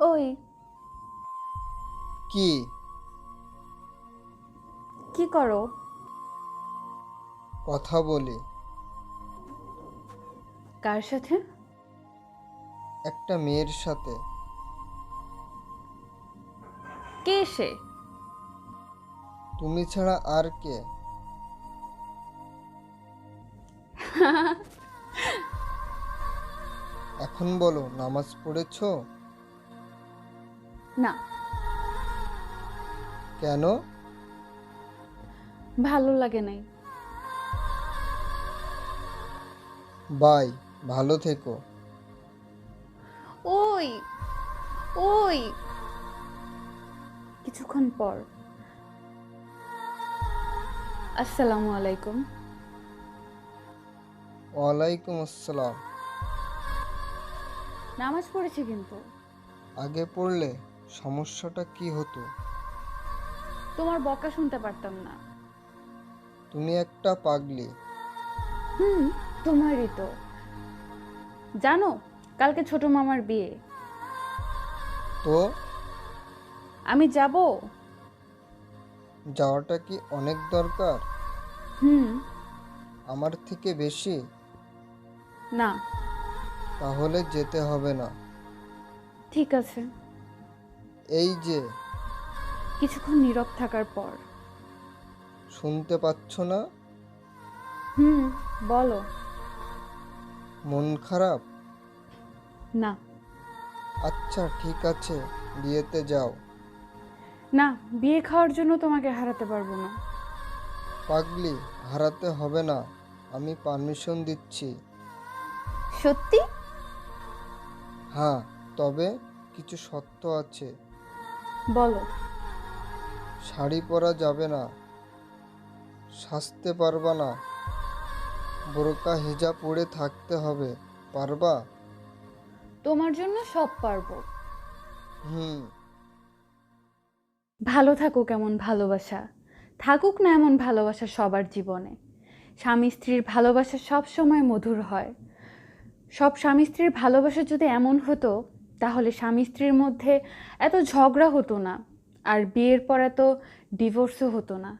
ওই। কি? কি করো? কথা বলি। কার সাথে? একটা মেয়ের সাথে। কে সে? তুমি ছাড়া আর কে? এখন বলো নামাজ পড়েছো? না। কেন? ভালো লাগে নাই। বাই ভালো থেকো। ওই ওই। কিছুক্ষণ পর। আসসালামু আলাইকুম। ওয়ালাইকুম আসসালাম। নামাজ পড়েছি কিন্তু। আগে পড়লে? সমস্যাটা কি হতো? তোমার বকা শুনতে পারতাম না। তুমি একটা পাগলি। হুম তোমারই তো। জানো কালকে ছোট মামার বিয়ে। তো? আমি যাব? যাওয়াটা কি অনেক দরকার? হুম। আমার থেকে বেশি? না। তাহলে যেতে হবে না। ঠিক আছে। এই যে কিছুক্ষণ নীরব থাকার পর। শুনতে পাচ্ছ না? হুম বলো। মন খারাপ? না। আচ্ছা ঠিক আছে বিয়েতে যাও। না বিয়ে খাওয়ার জন্য তোমাকে হারাতে পারব না। পাগলি হারাতে হবে না। আমি পারমিশন দিচ্ছি। সত্যি? হ্যাঁ তবে কিছু শর্ত আছে। বলো। শাড়ি পরা যাবে না সাজতে পারবা না বোরকা হিজাব পরে থাকতে হবে পারবা? তোমার জন্য সব পারব। হুম। ভালো থাকুক এমন ভালোবাসা। থাকুক না এমন ভালোবাসা সবার জীবনে। স্বামী স্ত্রীর ভালোবাসা সব সময় মধুর হয়। সব স্বামী স্ত্রীর ভালোবাসা যদি এমন হতো তাহলে স্বামী স্ত্রীর মধ্যে এত ঝগড়া হতো না, আর বিয়ের পর এত ডিভোর্সও হতো না।